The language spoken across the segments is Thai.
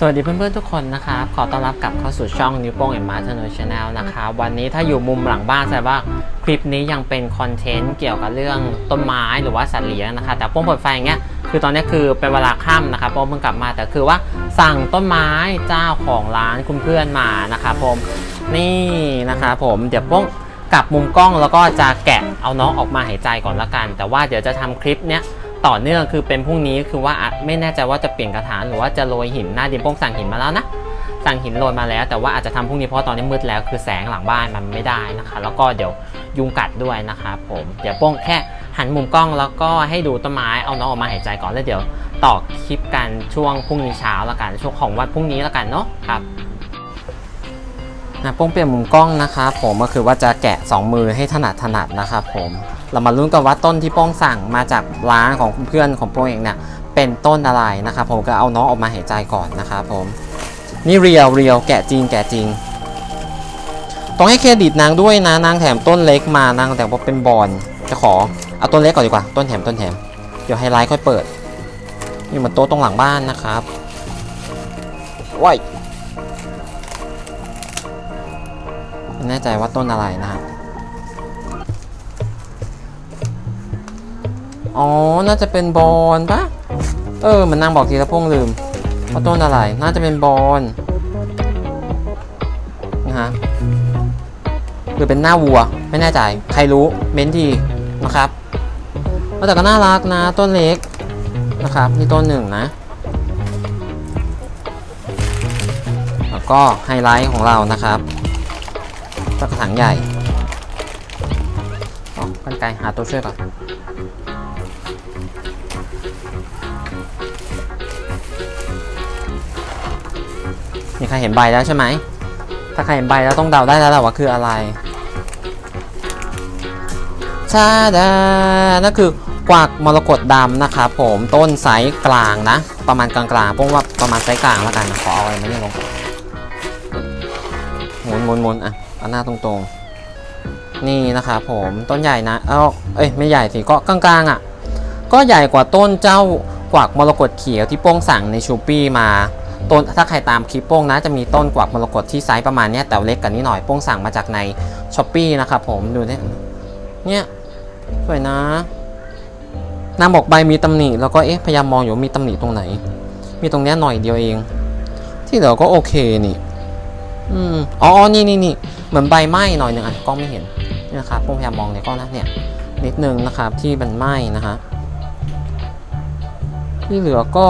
สวัสดีเพื่อนๆทุกคนนะครับ ขอต้อนรับกลับเข้าสู่ช่องนิ้วโป้งเอ็มมาร์ทเนอร์ชาแนลนะครับวันนี้ถ้าอยู่มุมหลังบ้านแสดงว่าคลิปนี้ยังเป็นคอนเทนต์เกี่ยวกับเรื่องต้นไม้หรือว่าสัตว์เลี้ยงนะคะแต่โป้งเปิดไฟอย่างเงี้ยคือตอนนี้คือเป็นเวลาค่ำนะครับโป้งเพิ่งกลับมาแต่คือว่าสั่งต้นไม้เจ้าของร้านคุณเพื่อนมานะครับผมนี่นะครับผมเดี๋ยวโป้งกลับมุมกล้องแล้วก็จะแกะเอาน้องออกมาหายใจก่อนละกัน แต่ว่าเดี๋ยวจะทำคลิปเนี้ย ต่อเนื่องคือเป็นพรุ่งนี้คือว่าไม่แน่ใจว่าจะเปลี่ยนกระถางหรือว่าจะโรยหินหน้าดินโป้งสั่งหินมาแล้วนะสั่งหินโรยมาแล้ว แต่ว่าอาจจะทำพรุ่งนี้เพราะตอนนี้มืดแล้วคือแสงหลังบ้านมันไม่ได้นะคะ แล้วก็เดี๋ยวยุงกัดด้วยนะคะผมเดี๋ยวโป้งแค่หันมุมกล้องแล้วก็ให้ดูต้นไม้เอาน้องออกมาหายใจก่อนแล้วเดี๋ยวต่อคลิปกันช่วงพรุ่งนี้เช้าละกันช่วงของวันพรุ่งนี้ละกันเนาะครับนะโป้งเปลี่ยนมุมกล้องนะคะผมก็คือว่าจะแกะ 2 มือให้ถนัดถนัดนะครับผม เรามาลุ้นกันว่าต้นที่โป้งสั่งมาจากร้านของเพื่อนของโป้งเองเนี่ยเป็นต้นอะไรนะครับผมก็เอาน้องออกมาหายใจก่อนนะครับผมนี่เรียวเรียวแกะจริงแกะจริงต้องให้เครดิตนางด้วยนะนางแถมต้นเล็กมานางแต่ว่าเป็นบอลจะขอเอาต้นเล็กก่อนดีกว่าต้นแถมต้นแถมเดี๋ยวไฮไลท์ค่อยเปิดนี่มันโต๊ะตรงหลังบ้านนะครับว้ายไม่แน่ใจว่าต้นอะไรนะครับ อ๋อ น่าจะเป็นบอลปะเออมันนางบอกทีละพงลืมว่าต้นอะไร น่าจะเป็นบอลนะฮะหรือเป็นหน้าวัว ไม่แน่ใจ ใครรู้ เม้นทีนะครับแต่ก็น่ารักนะ ต้นเล็กนะครับนี่ต้นหนึ่งนะ แล้วก็ไฮไลท์ของเรานะครับกระถางใหญ่อ๋อกันไกลหาตัวช่วยก่อน ใครเห็นใบแล้วใช่ไหม ถ้าใครเห็นใบแล้วต้องเดาได้แล้วแหละว่าคืออะไรชาดานั่นคือกวักมรกตดำนะครับผมต้นไซส์กลางนะ ประมาณกลางๆพวกว่าประมาณไซส์กลางแล้วกัน ขอเอาอะไรมาเนี่ยลงหมุนหมุนหมุนอะเอาหน้าตรงๆ นี่นะครับผมต้นใหญ่นะเอ้าเอ้ยไม่ใหญ่สิก็กลางๆอะ ก็ใหญ่กว่าต้นเจ้ากวักมรกตเขียวที่โป้งสั่งในชูปี้มา ต้นถ้าใครตามคลิปโป้งนะจะมีต้นกวักมรกตที่ไซส์ประมาณนี้แต่เล็กกันนิดหน่อยโป้งสั่งมาจากในช้อปปีนะครับผมดูเนี่ยเนี่ยสวยนะนาบอกใบมีตำหนิแล้วก็เอ๊ะพยายามมองอยู่มีตำหนิตรงไหน มีตรงเนี้ยหน่อยเดียวเอง ที่เหลือก็โอเคนี่อืมอ๋อนี่นี่นี่เหมือนใบไหม้หน่อยหนึ่งอะกล้องไม่เห็นนี่นะครับโป้งพยายามมองในกล้องนะเนี่ยนิดนึงนะครับที่มันไหม้นะฮะที่เหลือก็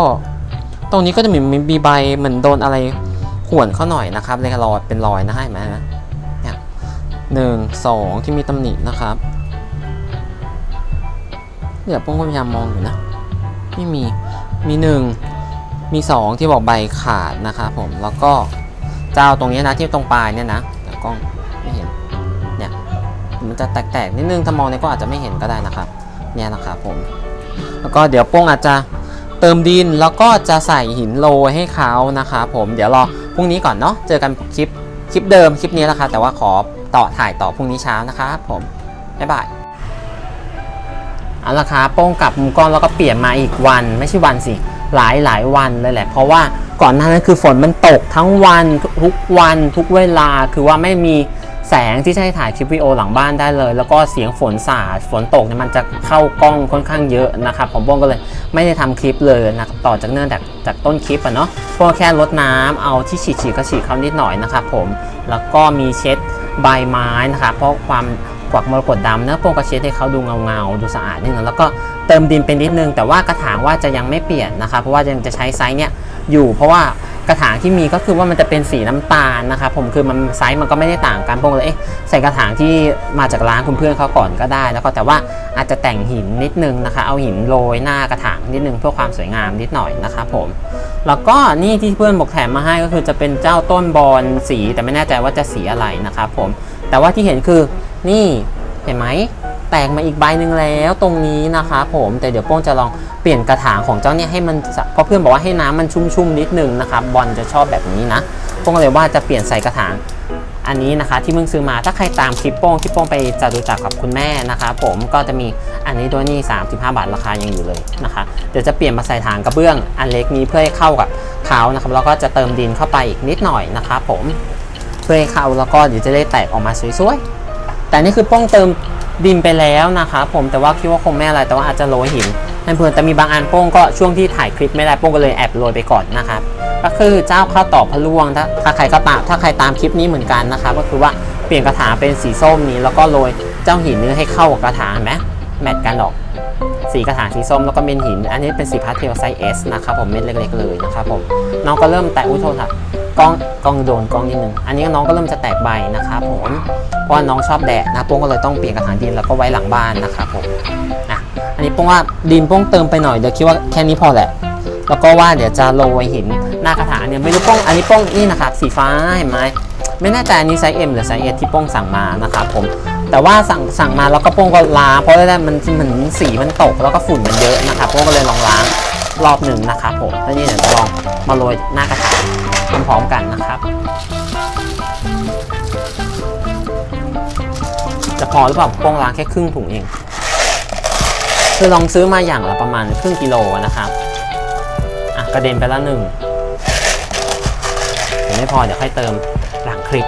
ตรงนี้ก็จะมีมีใบเหมือนโดนอะไรข่วนเข้าหน่อยนะครับเลยรอยเป็นรอยนะให้ไหมนะเนี่ยหนึ่งสองที่มีตำหนินะครับเดี๋ยวป้องพยายามมองอยู่นะไม่มีมีหนึ่งมีสองที่บอกใบขาดนะครับผมแล้วก็เจ้าตรงนี้นะที่ตรงปลายเนี่ยนะกล้องไม่เห็นเนี่ยมันจะแตกๆนิดนึงถ้ามองเนี่ยก็อาจจะไม่เห็นก็ได้นะครับเนี่ยนะครับผมแล้วก็เดี๋ยวโป้งอาจจะ เติมดินแล้วก็จะใส่หินโรยให้เขานะครับผมเดี๋ยวรอพรุ่งนี้ก่อนเนาะเจอกันคลิปคลิปเดิมคลิปนี้แหละครับแต่ว่าขอต่อถ่ายต่อพรุ่งนี้เช้านะครับผมบ๊ายบายเอาละครับโป้งกลับมุมกล้องแล้วก็เปลี่ยนมาอีกวันไม่ใช่วันสิหลายหลายวันเลยแหละ เพราะว่าก่อนหน้านั้นคือฝนมันตกทั้งวันทุกวันทุกเวลาคือว่าไม่มีแสงที่จะให้ถ่ายคลิปวิดีโอหลังบ้านได้เลย แล้วก็เสียงฝนสาดฝนตกเนี่ยมันจะเข้ากล้องค่อนข้างเยอะนะครับผมโป้งก็เลย ไม่ได้ทำคลิปเลยนะต่อจากเนื่องจากจากต้นคลิปอะเนาะพอแค่ลดน้ำเอาที่ฉีดฉีดก็ฉีดเขานิดหน่อยนะครับผมแล้วก็มีเช็ดใบไม้นะครับเพราะความกวักมรกตดำเนื้อะโปงก็เช็ดให้เขาดูเงาเงาๆดูสะอาดนิดนึงแล้วก็เติมดินเป็นนิดนึง แต่ว่ากระถางว่าจะยังไม่เปลี่ยนนะครับเพราะว่ายังจะใช้ไซส์เนี้ยอยู่เพราะว่า กระถางที่มีก็คือว่ามันจะเป็นสีน้ำตาลนะครับผมคือมันไซส์มันก็ไม่ได้ต่างกันโปงเลยเอ๊ะใส่กระถางที่มาจากร้านคุณเพื่อนเขาก่อนก็ได้ แล้วก็แต่ว่าอาจจะแต่งหินนิดนึงนะคะเอาหินโรยหน้ากระถางนิดนึงเพื่อความสวยงามนิดหน่อยนะครับผมแล้วก็นี่ที่เพื่อนบอกแถมมาให้ก็คือจะเป็นเจ้าต้นบอลสีแต่ไม่แน่ใจว่าจะสีอะไรนะครับผมแต่ว่าที่เห็นคือนี่เห็นไหม แตกมาอีกใบหนึ่งแล้วตรงนี้นะครับผมแต่เดี๋ยวโป้งจะลองเปลี่ยนกระถางของเจ้าเนี่ยให้มันเพราะเพื่อนบอกว่าให้น้ำมันชุ่มๆนิดนึงนะครับบอลจะชอบแบบนี้นะโป้งเลยว่าจะเปลี่ยนใส่กระถางอันนี้นะคะที่เพิ่งซื้อมาถ้าใครตามคลิปโป้งที่โป้งไปจะรู้จักกับคุณแม่นะคะผมก็จะมีอันนี้ด้วยนี่35 บาทราคายังอยู่เลยนะคะเดี๋ยวจะเปลี่ยนมาใส่ถางกระเบื้องอันเล็กนี้เพื่อให้เข้ากับเขานะครับแล้วก็จะเติมดินเข้าไปอีกนิดหน่อยนะคะผมเพื่อให้เข้าแล้วก็เดี๋ยวจะได้แตกออกมาสวยๆแต่นี่คือโป้งเติม ดินไปแล้วนะคะผมแต่ว่าคิดว่าคงไม่อะไรแต่ว่าอาจจะโรยหินให้เพื่อนแต่มีบางอันโป้งก็ช่วงที่ถ่ายคลิปไม่ได้โป้งก็เลยแอบโรยไปก่อนนะครับก็คือเจ้าข้าวตอกพะลวงถ้าถ้าใครก็ตามถ้าใครตามคลิปนี้เหมือนกันนะครับก็คือว่าเปลี่ยนกระถางเป็นสีส้มนี้แล้วก็โรยเจ้าหินนี้ให้เข้ากับกระถางไหมแมทกันหรอกสีกระถางสีส้มแล้วก็เม็ดหิน อันนี้เป็นสีพาสเทลไซส์ S นะครับผมเม็ดเล็กๆเลยนะครับผมน้องก็เริ่มแตะอุ้ยโทษครับกล้องกล้องโดนกล้องนิดนึงอันนี้น้องก็เริ่มจะแตกใบนะครับผม เพราะว่าน้องชอบแดดนะโป้งก็เลยต้องเปลี่ยนกระถางดินแล้วก็ไว้หลังบ้านนะครับผมอะอันนี้โป้งว่าดินโป้งเติมไปหน่อยเดี๋ยวคิดว่าแค่นี้พอแหละ แล้วก็ว่าเดี๋ยวจะโรยหินหน้ากระถางเนี่ยไม่รู้ป้องอันนี้ป้องนี่นะครับสีฟ้าเห็นไหมไม่แน่ใจอันนี้ไซส์ M หรือไซส์ S ที่ป้องสั่งมานะครับผมแต่ว่าสั่งสั่งมาแล้วก็ป้องก็ล้างเพราะแรกมันเหมือนสีมันตกแล้วก็ฝุ่นมันเยอะนะครับป้องก็เลยลองล้างรอบหนึ่งนะครับผมแล้วนี่เดี๋ยวจะลองมาโรยหน้ากระถางพร้อมๆกันนะครับ พอหรือเปล่าป้องล้างแค่ครึ่งถุงเอง คือลองซื้อมาอย่างละประมาณครึ่งกิโลนะครับอะกระเด็นไปละหนึ่งยังไม่พอเดี๋ยวค่อยเติมหลังคลิป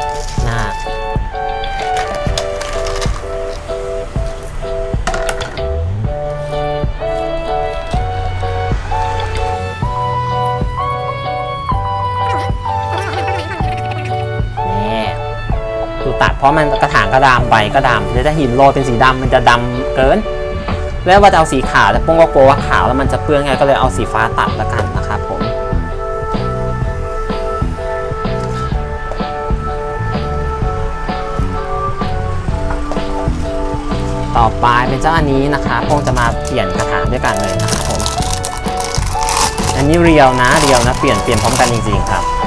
ตัดเพราะมันกระถางกระดามใบก็ดำแล้วถ้าหินโรยเป็นสีดำมันจะดำเกิน แล้วว่าจะเอาสีขาวแต่ป้งก็กลัวว่าขาวแล้วมันจะเปื้อนไงก็เลยเอาสีฟ้าตัดละกันนะครับผมต่อไปเป็นเจ้าอันนี้นะคะพงจะมาเปลี่ยนกระถางด้วยกันเลยนะครับผม อันนี้เรียวนะเรียวนะเปลี่ยนเปลี่ยนพร้อมกันจริงๆครับ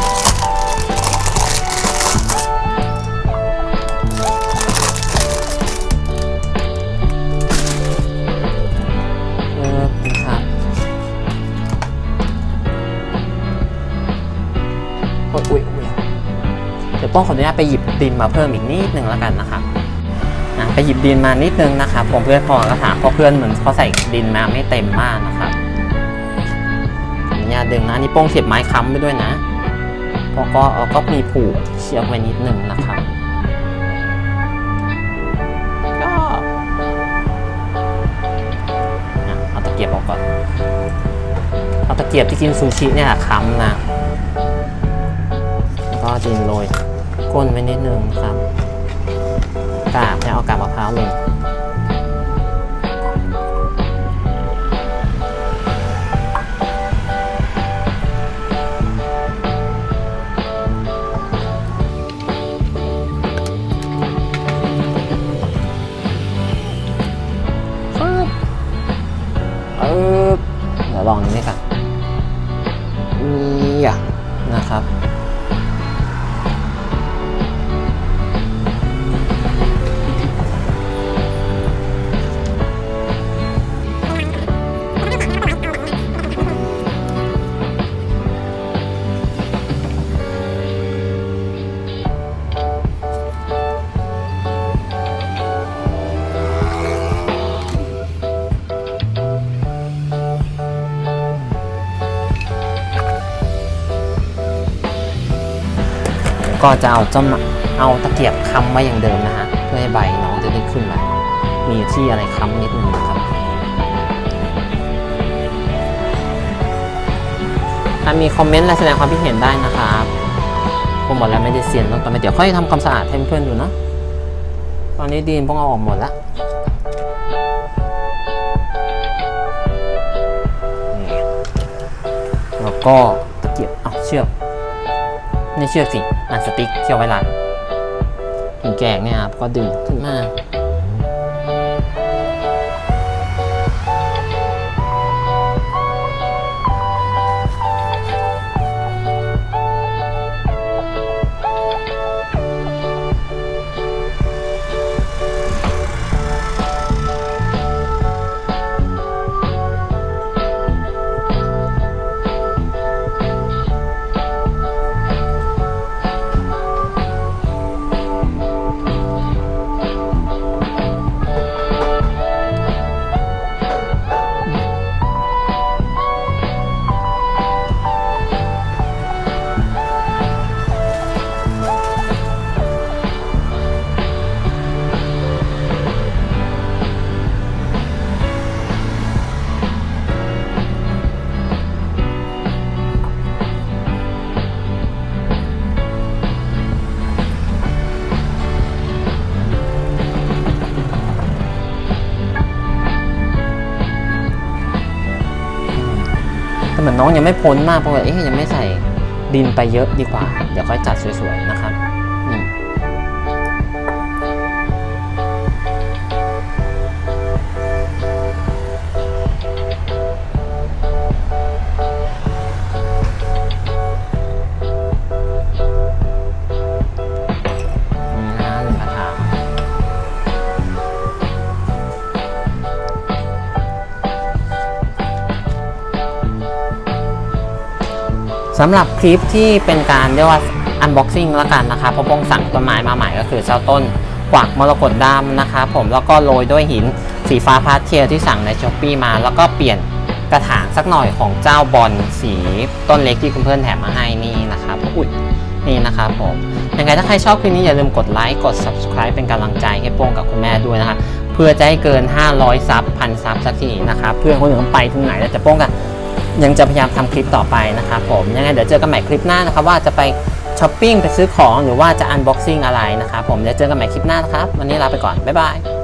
ป้องขออนุญาตไปหยิบดินมาเพิ่มอีกนิดนึงแล้วกันนะครับนะไปหยิบดินมานิดนึงนะครับผมเพื่อนพอกระถางเพราะเพื่อนเหมือนเขาใส่ดินมาไม่เต็มมากนะครับอนุญาตดึงนะนี่โป้งเสียบไม้ค้ำไปด้วยนะเพราะก็เออก็มีผูกเชือกไว้นิดนึงนะครับก็นะเอาตะเกียบออกก่อนเอาตะเกียบที่กินซูชิเนี่ยค้ำนะแล้วก็ดินโรย ก้นไว้นิดนึงครับกาบเนี่ยเอากาบมะพร้าวลง ก็จะเอาจ้าเอาตะเกียบค้ำไว้อย่างเดิมนะฮะเพื่อให้ใบน้องจะได้ขึ้นมา มีที่อะไรค้ำนิดนึงนะครับ ถ้ามีคอมเมนต์อะแสดงความคิดเห็นได้นะครับผมบอกแล้วไม่ได้เสียนต้องตอนนี้เดี๋ยวค่อยทำความสะอาดให้เพื่อนๆดูเนาะตอนนี้ดีนพวกเอาออกหมดละนี่แล้วก็ตะเกียบเอาเชือกนี่เชือกสิ อันสติ๊กเที่ยวไว้รัดหินแกงเนี่ยครับก็ดึงขึ้นมา น้องยังไม่พ้นมากเพราะว่าเอ๊ะยังไม่ใส่ดินไปเยอะดีกว่า เดี๋ยวค่อยจัดสวยๆนะครับ สำหรับคลิปที่เป็นการเรียกว่า unboxing แล้วกันนะคะเพราะพงสั่งต้นไม้มาใหม่ก็คือเจ้าต้นกวักมรกตดำนะคะผมแล้วก็โรยด้วยหินสีฟ้าพาสเทลที่สั่งในช้อปปีมา แล้วก็เปลี่ยนกระถางสักหน่อยของเจ้าบอลสีต้นเล็กที่คุณเพื่อนแถมมาให้นี่นะครับอุ้ยนี่นะครับผมยังไงถ้าใครชอบคลิปนี้อย่าลืมกดไลค์กด subscribe เป็นกำลังใจให้โป้งกับคุณแม่ด้วยนะคะเพื่อจะให้เกิน 500 ซับพันซับสักทีนะครับเพื่อนคนอื่นเขาไปถึงไหนแล้วจะโป้งกัน ยังจะพยายามทำคลิปต่อไปนะครับผมยังไงเดี๋ยวเจอกันใหม่คลิปหน้านะครับว่าจะไปช้อปปิ้งไปซื้อของหรือว่าจะอันบ็อกซิ่งอะไรนะครับผมเดี๋ยวเจอกันใหม่คลิปหน้านะครับวันนี้ลาไปก่อนบ๊ายบาย